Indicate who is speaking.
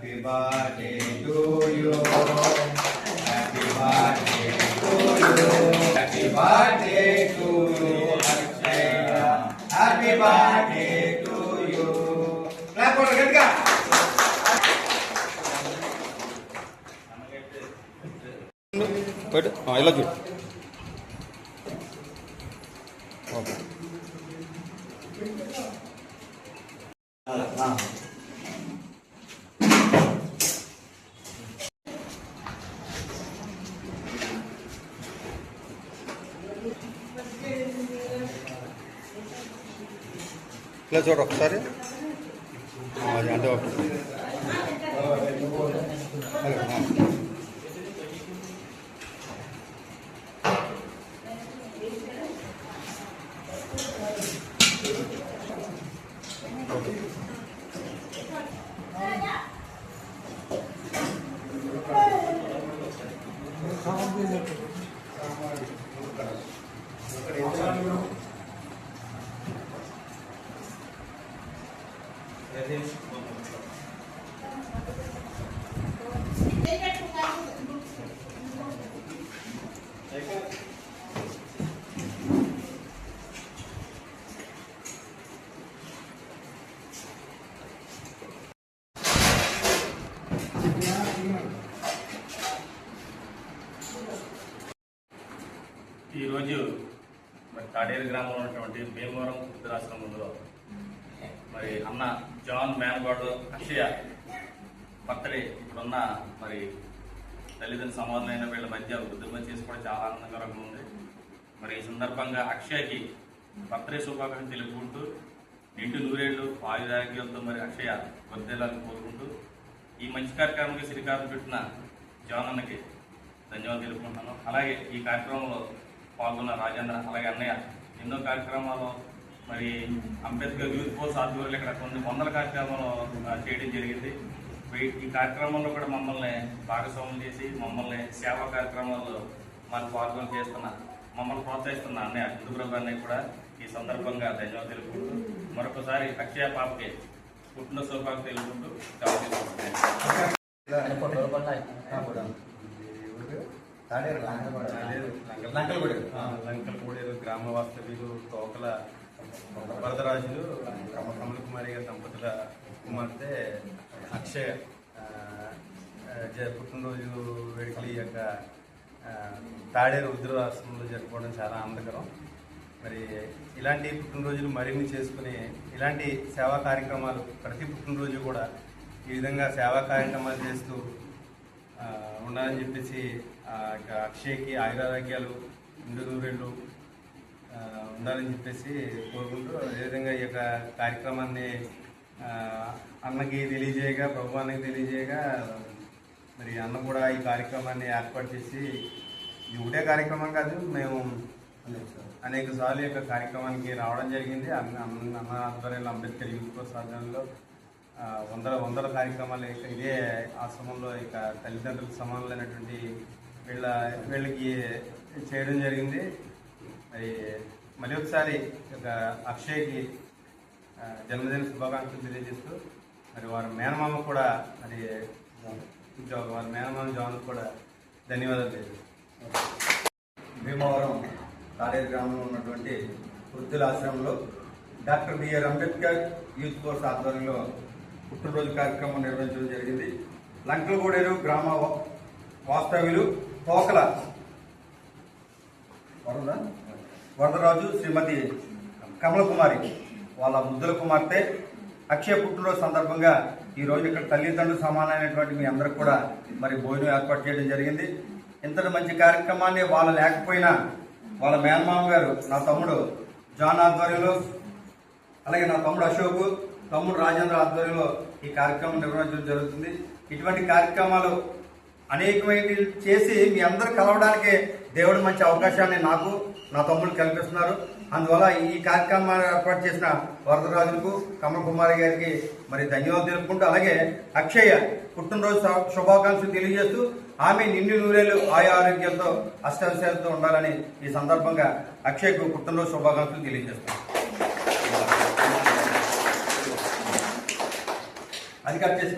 Speaker 1: Happy birthday to you. Happy birthday
Speaker 2: to you. Happy birthday to you. Happy birthday to you. Ah. ఇలా చూడు ఒకసారి ఆ, అది అంటే ఓకే
Speaker 3: ఈరోజు మరి తాడేరు గ్రామంలో ఉన్నటువంటి భీమవరం వృద్ధాశ్రమంలో మరి అన్న జాన్ మేనగాడు అక్షయ బర్త్డే ఇప్పుడున్న మరి తల్లిదండ్రుల సమాధానమైన వీళ్ళ మధ్య వృద్ధుల చేసుకోవడం చాలా ఆనందకరంగా ఉంది. మరి ఈ సందర్భంగా అక్షయకి బర్త్డే శుభాకాంక్షలు తెలుపుకుంటూ నిండు నూరేళ్ళు ఆయురారోగ్యాలతో మరి అక్షయ వర్ధేలాలని కోరుకుంటూ ఈ మంచి కార్యక్రమానికి శ్రీకారం చుట్టిన జాన్ అన్నకి ధన్యవాదాలు తెలుపుకుంటున్నాను. అలాగే ఈ కార్యక్రమంలో పాల్గొన్న రాజేంద్ర అలాగే అన్నయ్య ఎన్నో కార్యక్రమాలు మరి అంబేద్కర్ యూత్ ఫోర్స్ ఆధ్వర్యంలో ఇక్కడ కొన్ని వందల కార్యక్రమాలు ఆ, చేయడం జరిగింది. ఈ కార్యక్రమంలో కూడా మమ్మల్ని భాగస్వామ్యం చేసి మమ్మల్ని సేవా కార్యక్రమాల్లో మాకు పాల్గొని చేస్తున్న మమ్మల్ని ప్రోత్సహిస్తున్న అన్నయ్య హిందూప్రభు అన్నయ్య కూడా ఈ సందర్భంగా ధన్యవాదాలు తెలుపుకుంటూ మరొకసారి అక్షయ పాపకి పుట్టిన శుభాకాంక్షలు తెలుపుకుంటూ.
Speaker 4: లంకలపూడేరు. గ్రామ వాస్తవ్యులు తోకల వరదరాజులు కమల కుమారి గారి దంపతుల కుమార్తె అక్షయ జ- పుట్టినరోజు వేడుకలు ఈ యొక్క తాడేరు రుద్రాశ్రమంలో జరుపుకోవడం చాలా ఆనందకరం. మరి ఇలాంటి పుట్టినరోజులు మరిన్ని చేసుకుని ఇలాంటి సేవా కార్యక్రమాలు ప్రతి పుట్టినరోజు కూడా ఈ విధంగా సేవా కార్యక్రమాలు చేస్తూ ఉండాలని చెప్పేసి ఆ యొక్క అక్షయ్కి ఆయురారోగ్యాలు ఇండు రెండు ఉండాలని చెప్పేసి కోరుకుంటూ అదేవిధంగా ఈ యొక్క కార్యక్రమాన్ని అన్నకి తెలియజేయగా ప్రభు అన్నకి తెలియజేయగా మరి అన్న కూడా ఈ కార్యక్రమాన్ని ఏర్పాటు చేసి ఇది ఒకటే కార్యక్రమం కాదు మేము అనేక సార్లు యొక్క కార్యక్రమానికి రావడం జరిగింది. అన్న అన్న అన్న ఆధ్వర్యంలో అంబేద్కర్ యూత్ సాధనలో వందల వందల కార్యక్రమాలు ఇదే ఆశ్రమంలో ఇక తల్లిదండ్రులకు సమానమైనటువంటి వీళ్ళ వీళ్ళకి చేయడం జరిగింది. మరి మళ్ళీ ఒకసారి ఒక అక్షయ్కి జన్మదిన శుభాకాంక్షలు తెలియజేస్తూ మరి వారి మేనమామ కూడా మరి వారి మేనమామ జాన్ కూడా ధన్యవాదాలు తెలియజేస్తాను
Speaker 1: భీమవరం తాడేరు గ్రామంలో ఉన్నటువంటి వృద్ధుల ఆశ్రమంలో doctor B R Ambedkar youth force ఆధ్వర్యంలో పుట్టినరోజు కార్యక్రమం నిర్వహించడం జరిగింది. లంకలగూడేరు గ్రామ వాస్తవ్యులు తోకల వరద వరదరాజు శ్రీమతి కమలకుమారి. వాళ్ళ ముద్దుల కుమార్తె. అక్షయ పుట్టినరోజు సందర్భంగా ఈ రోజు ఇక్కడ తల్లిదండ్రులు సమానమైనటువంటి మీ అందరికి కూడా మరి భోజనం ఏర్పాటు చేయడం జరిగింది. ఇంతటి మంచి కార్యక్రమాన్ని వాళ్ళు లేకపోయినా వాళ్ళ మేనమామ గారు నా తమ్ముడు జాన్ ఆధ్వర్యంలో అలాగే నా తమ్ముడు అశోక్ తమ్ముడు రాజేంద్ర ఆధ్వర్యంలో ఈ కార్యక్రమం నిర్వహించడం జరుగుతుంది. ఇటువంటి కార్యక్రమాలు అనేకమైన చేసి మీ అందరు కలవడానికి దేవుడు మంచి అవకాశాన్ని నాకు నా తమ్ముడు కల్పిస్తున్నారు. అందువల్ల ఈ కార్యక్రమాన్ని ఏర్పాటు చేసిన వరదరాజులకు కమల్ కుమార్ గారికి మరి ధన్యవాదాలు తెలుపుకుంటూ అలాగే అక్షయ పుట్టినరోజు శుభాకాంక్షలు తెలియజేస్తూ ఆమె నిన్ను నూరేలు ఆయా ఆరోగ్యంతో అష్టావిషయాలతో ఉండాలని ఈ సందర్భంగా అక్షయ్కు పుట్టినరోజు శుభాకాంక్షలు తెలియజేస్తాను అది కట్ చేసి